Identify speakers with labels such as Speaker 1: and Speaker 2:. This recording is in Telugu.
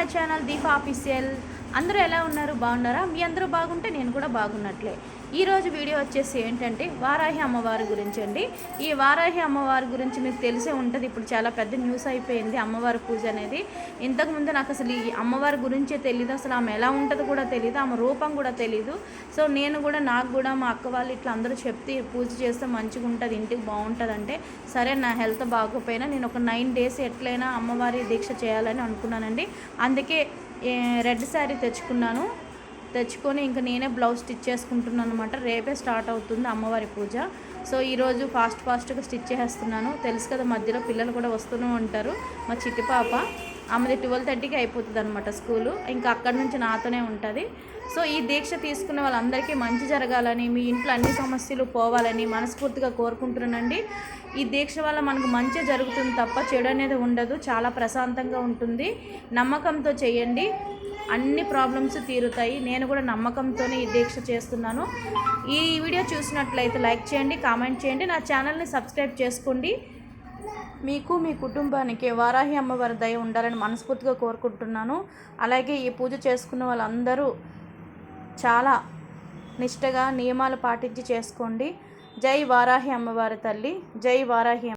Speaker 1: my channel Difa Official. అందరూ ఎలా ఉన్నారు? బాగున్నారా? మీ అందరూ బాగుంటే నేను కూడా బాగున్నట్లే. ఈరోజు వీడియో వచ్చేసి ఏంటంటే వారాహి అమ్మవారి గురించి అండి. ఈ వారాహి అమ్మవారి గురించి మీకు తెలిసే ఉంటుంది. ఇప్పుడు చాలా పెద్ద న్యూస్ అయిపోయింది అమ్మవారి పూజ అనేది. ఇంతకుముందు నాకు అసలు ఈ అమ్మవారి గురించే తెలియదు అసలు ఆమె ఎలా ఉంటుందో కూడా తెలియదు ఆమె రూపం కూడా తెలియదు సో నేను కూడా నాకు కూడా మా అక్క వాళ్ళు ఇట్లా అందరూ చెప్తే పూజ చేస్తే మంచిగా ఉంటుంది ఇంటికి బాగుంటుంది అంటే సరే నా హెల్త్ బాగోపోయినా నేను ఒక నైన్ డేస్ ఎట్లయినా అమ్మవారి దీక్ష చేయాలని అనుకున్నానండి. అందుకే రెడ్ శారీ తెచ్చుకున్నాను. తెచ్చుకొని ఇంకా నేనే బ్లౌజ్ స్టిచ్ చేసుకుంటున్నాను అనమాట రేపే స్టార్ట్ అవుతుంది అమ్మవారి పూజ. సో ఈరోజు ఫాస్ట్ ఫాస్ట్గా స్టిచ్ చేసేస్తున్నాను. తెలుసు కదా మధ్యలో పిల్లలు కూడా వస్తూనే ఉంటారు. మా చిట్టి పాప ఆమెది ట్వెల్వ్ థర్టీకి అయిపోతుంది అనమాట స్కూలు ఇంకా అక్కడి నుంచి నాతోనే ఉంటుంది. సో ఈ దీక్ష తీసుకున్న వాళ్ళందరికీ మంచి జరగాలని మీ ఇంట్లో అన్ని సమస్యలు పోవాలని మనస్ఫూర్తిగా కోరుకుంటున్నానండి. ఈ దీక్ష వల్ల మనకు మంచి జరుగుతుంది తప్ప చెడు అనేది ఉండదు చాలా ప్రశాంతంగా ఉంటుంది. నమ్మకంతో చేయండి. అన్ని ప్రాబ్లమ్స్ తీరుతాయి. నేను కూడా నమ్మకంతోనే ఈ దీక్ష చేస్తున్నాను. ఈ వీడియో చూసినట్లయితే లైక్ చేయండి కామెంట్ చేయండి. నా ఛానల్ని సబ్స్క్రైబ్ చేసుకోండి. మీకు మీ కుటుంబానికి వారాహి అమ్మవారి దయ ఉండాలని మనస్ఫూర్తిగా కోరుకుంటున్నాను. అలాగే ఈ పూజ చేసుకున్న వాళ్ళందరూ చాలా నిష్టగా నియమాలు పాటించి చేసుకోండి. జై వారాహి అమ్మవారి తల్లి జై వారాహి అమ్మ-